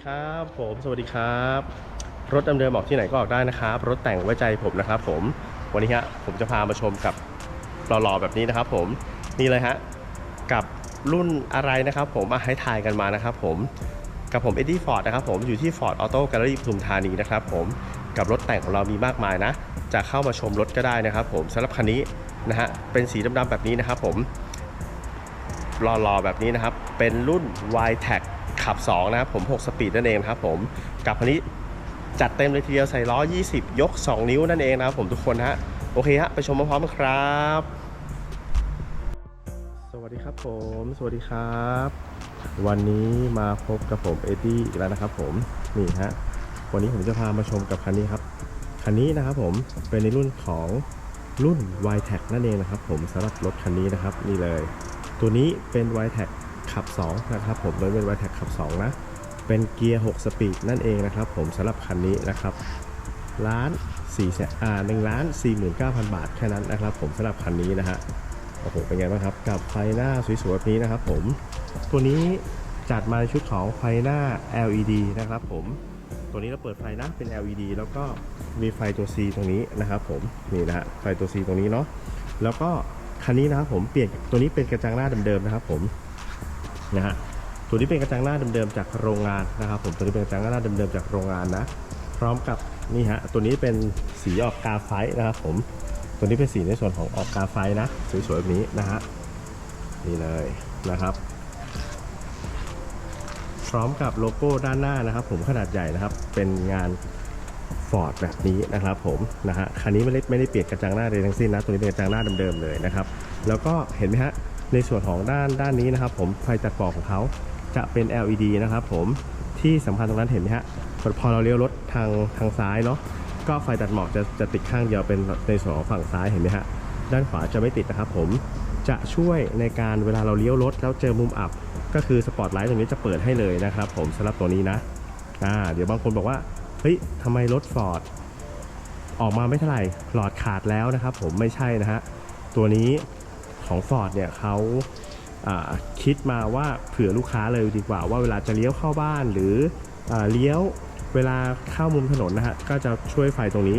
ีครับผมสวัสดีครับ รถดำเดิมออกที่ไหนก็ออกได้นะครับ รถแต่งไว้ใจผมนะครับผมวันนี้ฮะผมจะพามาชมกับหล่อๆแบบนี้นะครับ ผมนี่เลยฮะกับรุ่นอะไรนะครับ ผมมาให้ทายกันมานะครับ ผมกับผมเอ็ดดี้ฟอร์ดนะครับผมอยู่ที่ Ford Auto Gallery ปทุมธานีนะครับ ผมกับรถแต่งของเรามีมากมายนะ จะเข้ามาชมรถก็ได้นะครับ ผมสำหรับคันนี้นะฮะเป็นสีดำๆแบบนี้นะครับ ผมรอๆแบบนี้นะครับ เป็นรุ่น y t e c ขับ 2 นะครับผม 6 สปีดนั่นเองครับผมกับคันนี้จัดเต็มเลยทีเดียวใส่ล้อ 20 ยก 2 นิ้วนั่นเองนะครับผมทุกคนฮะโอเคฮะไปชมพร้อมๆกันครับ สวัสดีครับผม สวัสดีครับ วันนี้มาพบกับผมเอ็ดดี้อีกแล้วนะครับผมนี่ฮะวันนี้ผมจะพามาชมกับคันนี้ครับคันนี้นะครับผมเป็นในรุ่นของรุ่น y t e c นั่นเองนะครับผมสำหรับรถคันนี้นะครับนี่เลย ตัวนี้เป็น y t e c ขับ 2 นะครับผมโดยเป็น y t e c ขับ 2 นะ เป็นเกียร์ 6 สปีดนั่นเองนะครับผมสำหรับคันนี้นะครับล้าน4แสนอ่า1ล้าน49,000บาทแค่นั้นนะครับผมสำหรับคันนี้นะฮะโอ้โหเป็นไงบ้างครับ กับไฟหน้าสวยๆแบบนี้นะครับผมตัวนี้จัดมาในชุดของไฟหน้า LED นะครับผมตัวนี้เราเปิดไฟนะเป็น LED แล้วก็มีไฟตัว C ตรงนี้นะครับผมนี่นะฮะไฟตัว C ตรงนี้เนาะแล้วก็คันนี้นะครับผมเปลี่ยนตัวนี้เป็นกระจังหน้าเดิมๆนะครับผม นะฮะตัวนี้เป็นกระจังหน้าเดิมๆจากโรงงานนะครับผมตัวนี้เป็นกระจังหน้าเดิมๆจากโรงงานนะพร้อมกับนี่ฮะตัวนี้เป็นสีออกกาไฟนะครับผมตัวนี้เป็นสีในส่วนของออกกาไฟนะสวยๆแบบนี้นะฮะนี่เลยนะครับ พร้อมกับโลโก้ด้านหน้านะครับ ผมขนาดใหญ่นะครับ เป็นงาน Ford แบบนี้นะครับผมนะฮะคันนี้ไม่ได้ไม่ได้เปลี่ยนกระจังหน้าเลยทั้งสิ้นนะตัวนี้เป็นกระจังหน้าเดิมๆเลยนะครับ แล้วก็เห็นไหมฮะ ในส่วนของด้านด้านนี้นะครับ ผมไฟตัดหมอกของเขาจะเป็น LED นะครับ ผมที่สำคัญตรงนั้นเห็นไหมฮะพอพอเราเลี้ยวรถทางทางซ้ายเนาะก็ไฟตัดหมอกจะจะติดข้างเดียวเป็นในส่วนของฝั่งซ้ายเห็นไหมฮะด้านขวาจะไม่ติดนะครับ ผมจะช่วยในการเวลาเราเลี้ยวรถแล้วเจอมุมอับ ก็คือสปอตไลท์ตรงนี้จะเปิดให้เลยนะครับ ผมสำหรับตัวนี้นะอ่าเดี๋ยวบางคนบอกว่าเฮ้ยทำไมรถฟอร์ดออกมาไม่เท่าไหร่หลอดขาดแล้วนะครับ ผมไม่ใช่นะฮะตัวนี้ ของ Ford เนี่ยเขาคิดมาว่าเผื่อลูกค้าเลยดีกว่า ว่าเวลาจะเลี้ยวเข้าบ้านหรืออเลี้ยวเวลาเข้ามุมถนนนะฮะก็จะช่วยไฟตรงนี้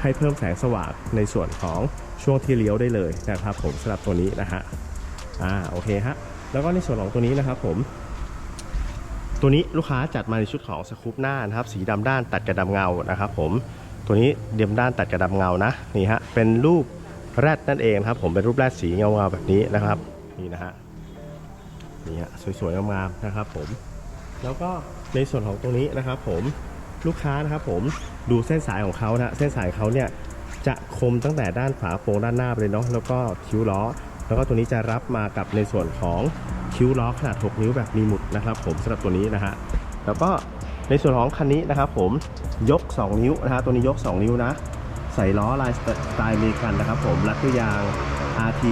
ให้เพิ่มแสงสว่างในส่วนของช่วงที่เลี้ยวได้เลยนะครับผมสำหรับตัวนี้นะฮะอ่าโอเคฮะแล้วก็ในส่วนของตัวนี้นะครับผมตัวนี้ลูกค้าจัดมาในชุดของสกูปหน้านะครับสีดำด้านตัดกระดำเงานะครับผมตัวนี้เดียมด้านตัดกระดำเงานะนี่ฮะเป็นรูป แรดนั่นเองนะครับ ผมเป็นรูปแรดสีเงาๆแบบนี้นะครับ นี่นะฮะนี่ฮะสวยๆงามๆนะครับ ผม แล้วก็ในส่วนของตรงนี้นะครับ ผมลูกค้านะครับผมดูเส้นสายของเขานะเส้นสายเขาเนี่ยจะคมตั้งแต่ด้านฝาโปรงด้านหน้าไปเลยเนาะแล้วก็คิ้วล้อ แล้วก็ตัวนี้จะรับมากับในส่วนของคิ้วล้อขนาด 6 นิ้วแบบมีหมุดนะครับ ผมสำหรับตัวนี้นะฮะแล้วก็ในส่วนของคันนี้นะครับ ผมยก 2 นิ้วนะฮะตัวนี้ยก 2 นิ้วนะ ใส่ล้อลายสไตล์อเมริกันนะครับผมรัดด้วยยาง RT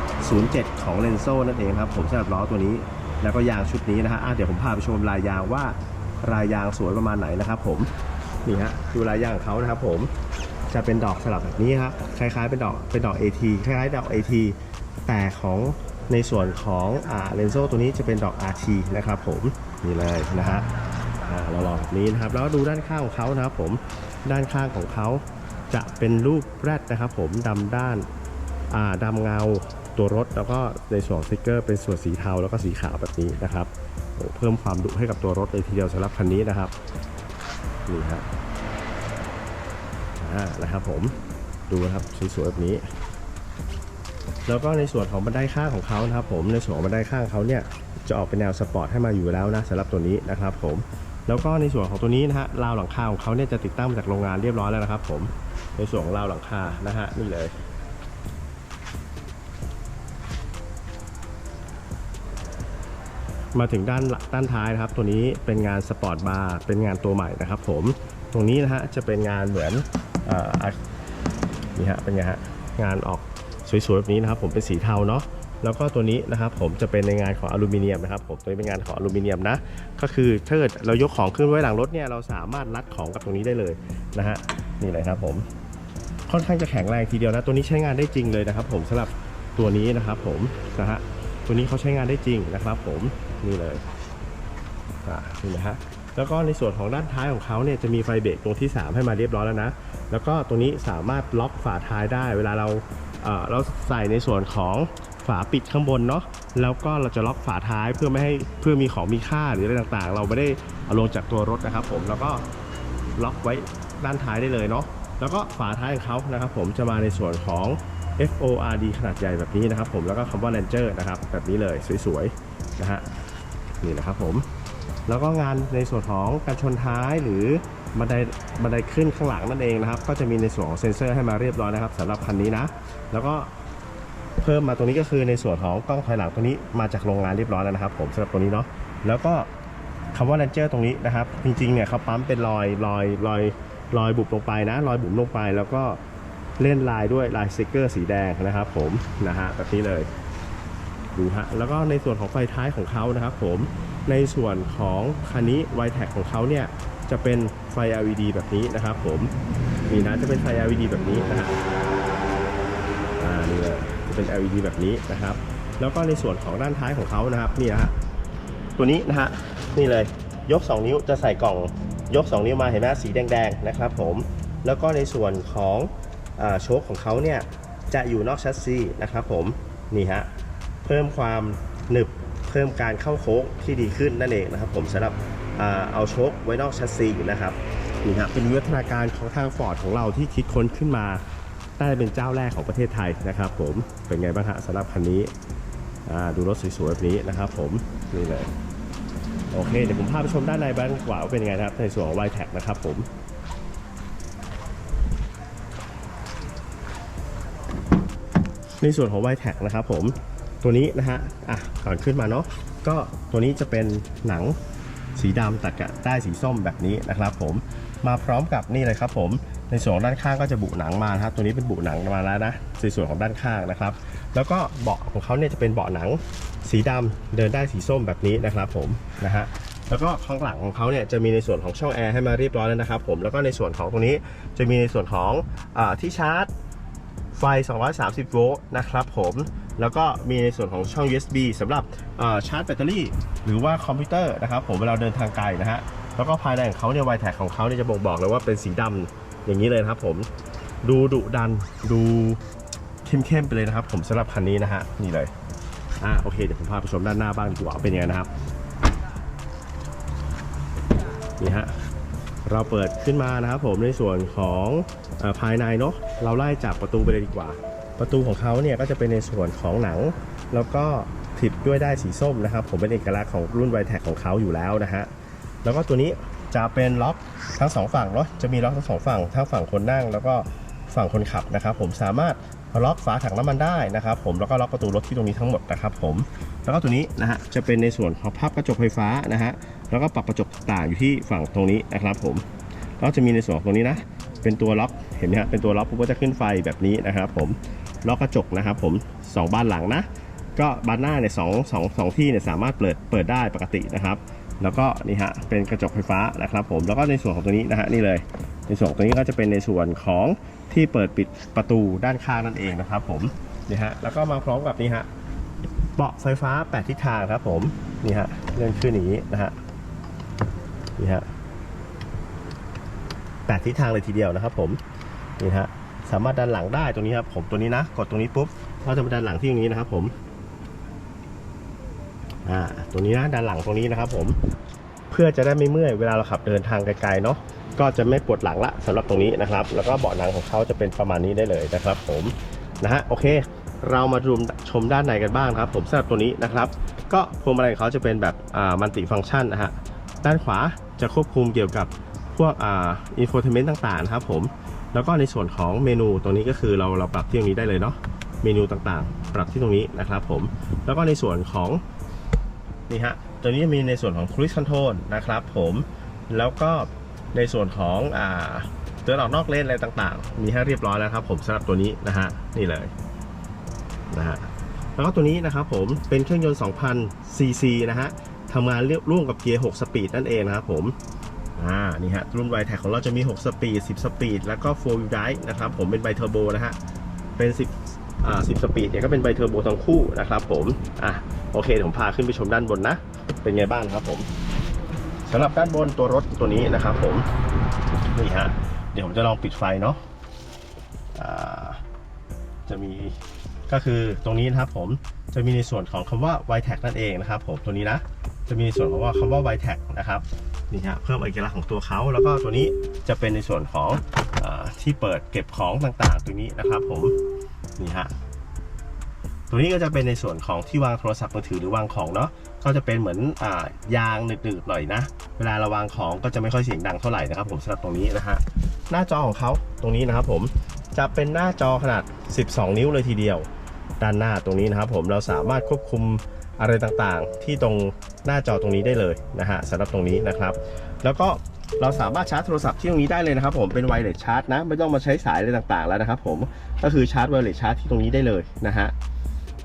07 ของเลนโซนั่นเองครับผมสำหรับล้อตัวนี้ แล้วก็ยางชุดนี้นะฮะเดี๋ยวผมพาไปชมลายยางว่า ลายยางสวยประมาณไหนนะครับผมนี่ฮะดูลายยางของเขานะครับผมจะเป็นดอกสลับแบบนี้ครับคล้ายๆเป็นดอกเป็นดอก AT คล้ายๆดอก AT แต่ของในส่วนของอ่าเลนโซตัวนี้จะเป็นดอก RT นะครับผมนี่เลยนะฮะเราลองแบบนี้นะครับแล้วดูด้านข้างของเขานะครับผมด้านข้างของเขา จะเป็นรูปแรดนะครับผมดำด้านอ่าดำเงาตัวรถ แล้วก็ในส่วนสติกเกอร์เป็นส่วนสีเทาแล้วก็สีขาวแบบนี้นะครับเพิ่มความดุให้กับตัวรถเลยทีเดียวสำหรับคันนี้นะครับนี่ฮะอ่านะครับผมดูนะครับสวยๆแบบนี้ แล้วก็ในส่วนของบันไดข้างของเขานะครับผมในส่วนของบันไดข้างเขาเนี่ยจะออกเป็นแนวสปอร์ตให้มาอยู่แล้วนะสำหรับตัวนี้นะครับผมแล้วก็ในส่วนของตัวนี้นะฮะราวหลังคาของเขาเนี่ยจะติดตั้งมาจากโรงงานเรียบร้อยแล้วนะครับผม ในส่วนของราวหลังคานะฮะนี่เลย มาถึงด้านหลังด้านท้ายนะครับ ตัวนี้เป็นงานสปอร์ตบาร์เป็นงานตัวใหม่นะครับ ผมตรงนี้นะฮะจะเป็นงานเหมือนอ่อนี่ฮะเป็นไงฮะงานออกสวยๆแบบนี้นะครับ ผมเป็นสีเทาเนาะแล้วก็ตัวนี้นะครับผมจะเป็นในงานของอลูมิเนียมนะครับผมตัวนี้เป็นงานของอลูมิเนียมนะก็คือถ้าเกิดเรายกของขึ้นไว้หลังรถเนี่ยเราสามารถรัดของกับตรงนี้ได้เลยนะฮะนี่เลยครับผม ค่อนข้างจะแข็งแรงทีเดียวนะ ตัวนี้ใช้งานได้จริงเลยนะครับผมสำหรับตัวนี้นะครับผมนะฮะตัวนี้เขาใช้งานได้จริงนะครับผมนี่เลยอ่านี่นะฮะแล้วก็ในส่วนของด้านท้ายของเขาเนี่ยจะมีไฟเบรกตรงที่ 3 ให้มาเรียบร้อยแล้วนะ แล้วก็ตรงนี้สามารถล็อกฝาท้ายได้ เวลาเราเออเราใส่ในส่วนของฝาปิดข้างบนเนาะ แล้วก็เราจะล็อกฝาท้ายเพื่อไม่ให้เพื่อมีของมีค่าหรืออะไรต่างๆ เราไม่ได้เอาลงจากตัวรถนะครับผม แล้วก็ล็อกไว้ด้านท้ายได้เลยเนาะ แล้วก็ฝาท้ายของเขานะครับผมจะมาในส่วนของ FORD ขนาดใหญ่แบบนี้นะครับผมแล้วก็คำว่า Ranger นะครับแบบนี้เลยสวยๆนะฮะนี่นะครับผมแล้วก็งานในส่วนของการชนท้ายหรือบันไดบันไดขึ้นข้างหลังนั่นเองนะครับ ก็จะมีในส่วนของเซ็นเซอร์ให้มาเรียบร้อยนะครับสำหรับคันนี้นะ แล้วก็เพิ่มมาตรงนี้ก็คือในส่วนของกล้องถอยหลังตัวนี้มาจากโรงงานเรียบร้อยแล้วนะครับ ผมสำหรับตัวนี้เนาะแล้วก็คำว่า Ranger ตรงนี้นะครับ จริงๆเนี่ยเขาปั๊มเป็นรอยรอยรอย รอยบุบลงไปนะ รอยบุ๋มลงไปแล้วก็เล่นลายด้วยลายสติกเกอร์สีแดงนะครับผมนะฮะแบบนี้เลยดูฮะแล้วก็ในส่วนของไฟท้ายของเขานะครับผมในส่วนของคันนี้ y t e c ของเขาเนี่ยจะเป็นไฟ LED แบบนี้นะครับผมนี่นะจะเป็นไฟ LED แบบนี้นะฮะอ่านี่เลยจะเป็น LED แบบนี้นะครับ แล้วก็ในส่วนของด้านท้ายของเขานะครับนี่ฮะตัวนี้นะฮะนี่เลยยก 2 นิ้วจะใส่กล่อง ยก 2 นิ้วมาเห็นไหมสีแดงๆนะครับผมแล้วก็ในส่วนของอโชคของเขาเนี่ยจะอยู่นอกแชสซีนะครับผมนี่ฮะเพิ่มความหนึบเพิ่มการเข้าโค้งที่ดีขึ้นนั่นเองนะครับผมสำหรับอเอาโชคไว้นอกแชัสซีนะครับนี่ครับเป็นวิวัฒนาการของทางฟอร์ดของเราที่คิดค้นขึ้นมาได้เป็นเจ้าแรกของประเทศไทยนะครับ ผมเป็นไงบ้างฮะสำหรับคันนี้ดูรถสวยๆแบบนี้นะครับ ผมนี่เลย โอเค เดี๋ยวผมพาไปชมด้านในบ้างกว่าว่าเป็นยังไงนะครับ ในส่วนของ y t e c นะครับผมในส่วนของ y t e c นะครับผมตัวนี้นะฮะอะก่อนขึ้นมาเนาะก็ตัวนี้จะเป็นหนังสีดำตัดกับใต้สีส้มแบบนี้นะครับผมมาพร้อมกับนี่เลยครับผม ในส่วนของด้านข้างก็จะบุหนังมานะครับ ตัวนี้เป็นบุหนังมาแล้วนะในส่วนของด้านข้างนะครับ แล้วก็เบาะของเขาเนี่ยจะเป็นเบาะหนังสีดำเดินได้สีส้มแบบนี้นะครับผมนะฮะแล้วก็ข้างหลังของเขาเนี่ยจะมีในส่วนของช่องแอร์ให้มาเรียบร้อยแล้วนะครับผมแล้วก็ในส่วนของตรงนี้จะมีในส่วนของอที่ชาร์จไฟ 230 โวลต์นะครับผม แล้วก็มีในส่วนของช่อง USB สำหรับชาร์จแบตเตอรี่ หรือว่าคอมพิวเตอร์นะครับผมเวลาเดินทางไกลนะฮะ แล้วก็ภายในของเขาเนี่ย y t แท็ของเขาเนี่ยจะบ่งบอกเลยว่าเป็นสีดำ อย่างนี้เลยนะครับผมดูดุดันดูเข้มๆไปเลยนะครับ ผมสำหรับคันนี้นะฮะนี่เลยอะโอเคเดี๋ยวผมพาไปชมด้านหน้าบ้างดีกว่าเป็นยังไงนะครับนี่ฮะเราเปิดขึ้นมานะครับผมในส่วนของอภายในเนาะเราไล่จากประตูไปเลยดีกว่า ประตูของเขาเนี่ยก็จะเป็นในส่วนของหนัง แล้วก็ถิบด้วยได้สีส้มนะครับ ผมเป็นเอกลักษณ์ของรุ่นไวแท็กของเขาอยู่แล้วนะฮะแล้วก็ตัวนี้ จะเป็นล็อกทั้งสองฝั่งเนาะจะมีล็อกทั้งสองฝั่งทั้งฝั่งคนนั่ง แล้วก็ฝั่งคนขับนะครับ ผมสามารถล็อกฝาถังน้ำมันได้นะครับผมแล้วก็ล็อกประตูรถที่ตรงนี้ทั้งหมดนะครับผมแล้วก็ตัวนี้นะฮะจะเป็นในส่วนของพับกระจกไฟฟ้านะฮะแล้วก็ปรับกระจกต่างอยู่ที่ฝั่งตรงนี้นะครับผมแล้วจะมีในส่วนของตรงนี้นะเป็นตัวล็อกเห็นไหมฮะเป็นตัวล็อกปุ๊บก็จะขึ้นไฟแบบนี้นะครับผมล็อกกระจกนะครับผมสองบานหลังนะ ก็บานหน้าเนี่ยสองสองสองที่เนี่ยสามารถเปิดเปิดได้ปกตินะครับ แล้วก็นี่ฮะเป็นกระจกไฟฟ้านะครับผมแล้วก็ในส่วนของตัวนี้นะฮะนี่เลย ในส่วนของตัวนี้ก็จะเป็นในส่วนของที่เปิดปิดประตูด้านข้างนั่นเองนะครับผมนี่ฮะแล้วก็มาพร้อมกับนี่ฮะเบาะไฟฟ้า 8 ทิศทางครับผมนี่ฮะเลื่อนขึ้นอย่างนี้นะฮะนี่ฮะแปดทิศทางเลยทีเดียวนะครับผมนี่ฮะสามารถดันหลังได้ตรงนี้ครับผมตัวนี้นะกดตรงนี้ปุ๊บเราจะมาดันหลังที่ตรงนี้นะครับผม อ่าตัวนี้นะดันหลังตรงนี้นะครับผมเพื่อจะได้ไม่เมื่อยเวลาเราขับเดินทางไกลๆเนาะก็จะไม่ปวดหลังละสำหรับตรงนี้นะครับ แล้วก็เบาะหนังของเขาจะเป็นประมาณนี้ได้เลยนะครับ ผมนะฮะโอเค เรามาดูชมด้านในกันบ้างครับ ผมสำหรับตัวนี้นะครับ ก็พวงมาลัยของเขาจะเป็นแบบอ่ามันติฟังก์ชันนะฮะด้านขวาจะควบคุมเกี่ยวกับพวกอ่าอินโฟเทนเมนต์ต่างๆครับผมแล้วก็ในส่วนของเมนูตรงนี้ก็คือเราเราปรับที่ตรงนี้ได้เลยเนาะเมนูต่างๆ ปรับที่ตรงนี้นะครับ ผมแล้วก็ในส่วนของ นี่ฮะ ตัวนี้มีในส่วนของ Cruise Control นะครับผม แล้วก็ในส่วนของอ่าเตือนออกนอกเลนอะไรต่างๆ มีให้เรียบร้อยแล้วครับผมสำหรับตัวนี้นะฮะ นี่เลยนะฮะ แล้วก็ตัวนี้นะครับผมเป็นเครื่องยนต์ 2,000 ซีซีนะฮะทำงานร่วมกับเกียร์ 6 สปีดนั่นเองนะครับผมอ่า นี่ฮะ รุ่นไวแท็กของเราจะมี 6 สปีด 10 สปีด แล้วก็ 4 wheel drive นะครับผมเป็นไบเทอร์โบนะฮะ เป็น 10 10 สปีดเนี่ยก็เป็นไบเทอร์โบทั้งคู่นะครับผมอะโอเคผมพาขึ้นไปชมด้านบนนะ เป็นไงบ้างครับผมสำหรับด้านบนตัวรถตัวนี้นะครับผมนี่ฮะเดี๋ยวผมจะลองปิดไฟเนาะอ่าจะมีก็คือตรงนี้นะครับผมจะมีในส่วนของคำว่า y t a g นั่นเองนะครับผมตัวนี้นะ จะมีในส่วนของว่าคำว่า y t a g นะครับนี่ฮะเพิ่มเอกลักษณ์ของตัวเขา แล้วก็ตัวนี้จะเป็นในส่วนของอาที่เปิดเก็บของต่างๆตรงนี้นะครับผม นี่ฮะตัวนี้ก็จะเป็นในส่วนของที่วางโทรศัพท์มือถือหรือวางของเนาะก็จะเป็นเหมือนอายางหนืดๆหน่อยนะ เวลาเราวางของก็จะไม่ค่อยเสียงดังเท่าไหร่นะครับผมสำหรับตรงนี้นะฮะหน้าจอของเขาตรงนี้นะครับผมจะเป็นหน้าจอขนาด 12 นิ้วเลยทีเดียว ด้านหน้าตรงนี้นะครับผมเราสามารถควบคุมอะไรต่างๆ ที่ตรงหน้าจอตรงนี้ได้เลยนะฮะสำหรับตรงนี้นะครับ แล้วก็ เราสามารถชาร์จโทรศัพท์ที่ตรงนี้ได้เลยนะครับผมเป็นไวเลสชาร์จนะ ไม่ต้องมาใช้สายอะไรต่างๆแล้วนะครับผมก็คือชาร์จไวเลสชาร์จที่ตรงนี้ได้เลยนะฮะ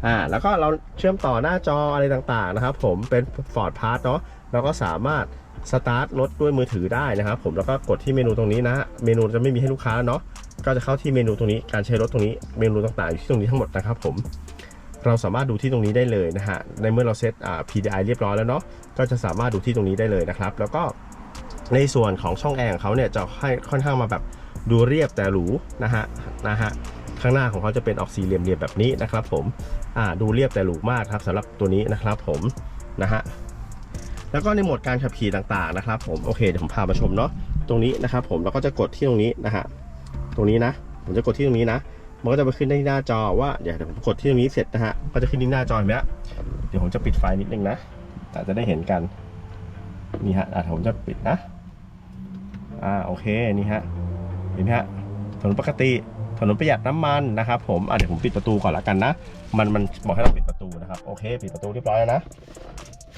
อ่าแล้วก็เราเชื่อมต่อหน้าจออะไรต่างๆนะครับผมเป็น Ford Pass เนาะเราก็สามารถสตาร์ทรถด้วยมือถือได้นะครับผมแล้วก็กดที่เมนูตรงนี้นะ เมนูจะไม่มีให้ลูกค้าเนาะก็จะเข้าที่เมนูตรงนี้การใช้รถตรงนี้เมนูต่างๆอยู่ที่ตรงนี้ทั้งหมดนะครับผมเราสามารถดูที่ตรงนี้ได้เลยนะฮะในเมื่อเราเซตอ่า PDI เรียบร้อยแล้วเนาะก็จะสามารถดูที่ตรงนี้ได้เลยนะครับ แล้วก็ ในส่วนของช่องแอร์ของเขาเนี่ยจะให้ค่อนข้างมาแบบดูเรียบแต่หรูนะฮะนะฮะข้างหน้าของเขาจะเป็นออกสี่เหลี่ยมๆแบบนี้นะครับ ผมอ่าดูเรียบแต่หรูมากครับสำหรับตัวนี้นะครับ ผมนะฮะแล้วก็ในโหมดการขับขี่ต่างๆนะครับ ผมโอเคเดี๋ยวผมพามาชมเนาะตรงนี้นะครับผมเราก็จะกดที่ตรงนี้นะฮะตรงนี้นะ ผมจะกดที่ตรงนี้นะมันก็จะไปขึ้นที่หน้าจอว่าเดี๋ยวผมกดที่ตรงนี้เสร็จนะฮะก็จะขึ้นที่หน้าจอเห็นไหมเดี๋ยวผมจะปิดไฟนิดนึงนะอาจจะได้เห็นกันนี่ฮะอะผมจะปิดนะ อ่าโอเคนี่ฮะเห็นไหมฮะถนนปกติถนนประหยัดน้ำมันนะครับผมอะเดี๋ยวผมปิดประตูก่อนละกันนะมันมันบอกให้เราปิดประตูนะครับโอเค ปิดประตูเรียบร้อยแล้วนะ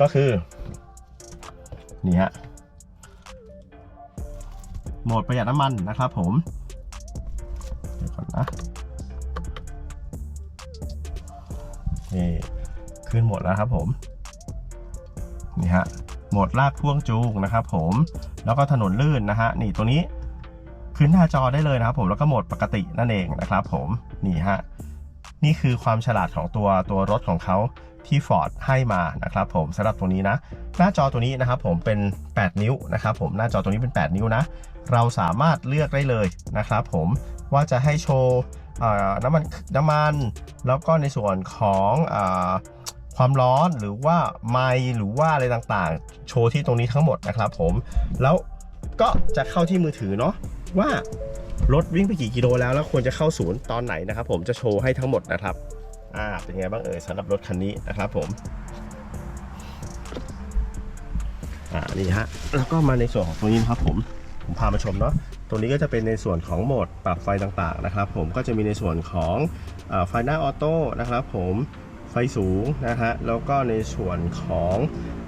ก็คือ นี่ฮะโหมดประหยัดน้ำมันนะครับผมเดี๋ยวก่อนนะนี่ขึ้นหมดแล้วครับผม นี่ฮะ โหมดลากพ่วงจูงนะครับผมแล้วก็ถนนลื่นนะฮะนี่ตัวนี้ขึ้นหน้าจอได้เลยนะครับผมแล้วก็โหมดปกตินั่นเองนะครับผมนี่ฮะนี่คือความฉลาดของตัวตัวรถของเขาที่ Ford ให้มานะครับผมสำหรับตัวนี้นะ หน้าจอตัวนี้นะครับผมเป็น 8 นิ้วนะครับผมหน้าจอตัวนี้เป็น 8 นิ้วนะ เราสามารถเลือกได้เลยนะครับผมว่าจะให้โชว์น้ำมันน้ำมัน แล้วก็ในส่วนของ ความร้อนหรือว่าไมหรือว่าอะไรต่างๆ โชว์ที่ตรงนี้ทั้งหมดนะครับผมแล้วก็จะเข้าที่มือถือเนาะว่ารถวิ่งไปกี่กิโลแล้วแล้วควรจะเข้าศูนย์ตอนไหนนะครับผมจะโชว์ให้ทั้งหมดนะครับอ่าเป็นไงบ้างเอ่ยสำหรับรถคันนี้นะครับผมอ่านี่ฮะแล้วก็มาในส่วนของตัวนี้นะครับผมผมพามาชมเนาะตรงนี้ก็จะเป็นในส่วนของโหมดปรับไฟต่างๆนะครับ ผมก็จะมีในส่วนของอไฟหน้าออโต้นะครับผม ไฟสูงนะฮะแล้วก็ในส่วนของ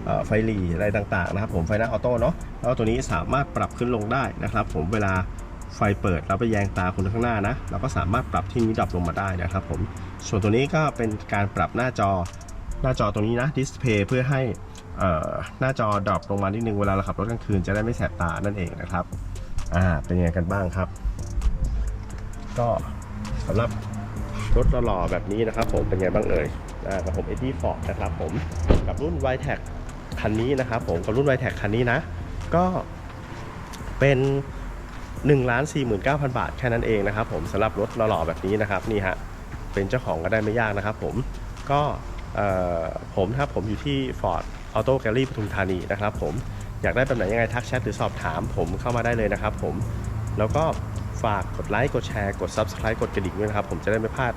อไฟหลีอะไรต่างๆนะครับผมไฟหน้าออโต้เนาะแล้วตัวนี้สามารถปรับขึ้นลงได้นะครับผมเวลาไฟเปิดแล้วไปแยงตาคนข้างหน้านะเราก็สามารถปรับที่นี้ดับลงมาได้นะครับผมส่วนตัวนี้ก็เป็นการปรับหน้าจอหน้าจอตรงนี้นะดิสเพย์เพื่อให้หน้าจอดรอปลงมานิดนึงเวลาเราขับรถกลางคืนจะได้ไม่แสบตานั่นเองนะครับอ่าเป็นยังไงกันบ้างครับ ก็สำหรับรถหล่อแบบนี้นะครับผมเป็นไงบ้างเอ่ย กับผมเอ็ดดี้ฟอร์ดนะครับผมกับรุ่น y t e c คันนี้นะครับผมกับรุ่น y t e c คันนี้นะ ก็เป็น1นึ่งล้านสี่หมื่นเก้าพันบาทแค่นั้นเองนะครับผมสำหรับรถหล่อๆแบบนี้นะครับนี่ฮะเป็นเจ้าของก็ได้ไม่ยากนะครับผมก็ผมนะครับผมอยู่ที่ Ford Auto Gallery ปทุมธานีนะครับผมอยากได้แบบไหนยังไงทักแชทหรือสอบถามผมเข้ามาได้เลยนะครับผมแล้วก็ฝากกดไลค์กดแชร์กด Subscribe กดกระดิ่งด้วยนะครับ ผมจะได้ไม่พลาด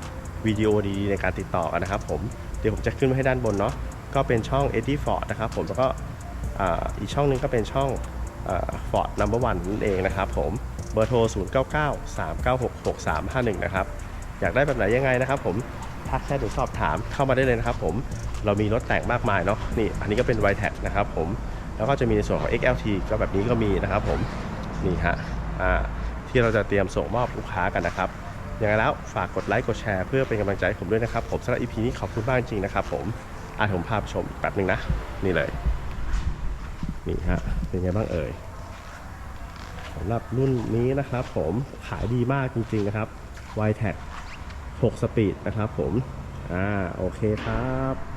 วิดีโอดีๆในการติดต่อกันนะครับผมเดี๋ยวผมจะขึ้นไว้ให้ด้านบนเนาะก็เป็นช่อง e d d i Ford นะครับผมแล้วก็อีกช่องหนึงก็เป็นช่องฟอร์ดนัมเบอร์วันนั่นเองนะครับผมเบอร์โทร 0 9 9 3 9 6 6 3 5 1 นะครับ อยากได้แบบไหนยังไงนะครับผมทักแชทหรือสอบถามเข้ามาได้เลยนะครับผมเรามีรถแต่งมากมายเนาะนี่อันนี้ก็เป็น y t e c นะครับผมแล้วก็จะมีในส่วนของ XLT ก็แบบนี้ก็มีนะครับผมนี่ฮะที่เราจะเตรียมส่งมอบลูกค้ากันนะครับ อย่างไรแล้วฝากกดไลค์กดแชร์เพื่อเป็นกำลังใจให้ผมด้วยนะครับ ผมสำหรับ EP นี้ขอบคุณมากจริงๆนะครับผมอาผมพาไปชมอีกแป๊บหนึ่งนะ นี่เลย นี่ฮะเป็นไงบ้างเอ่ยสำหรับรุ่นนี้นะครับผมขายดีมากจริง ๆ นะครับ y t e c 6สปีดนะครับผม อ่า โอเคครับ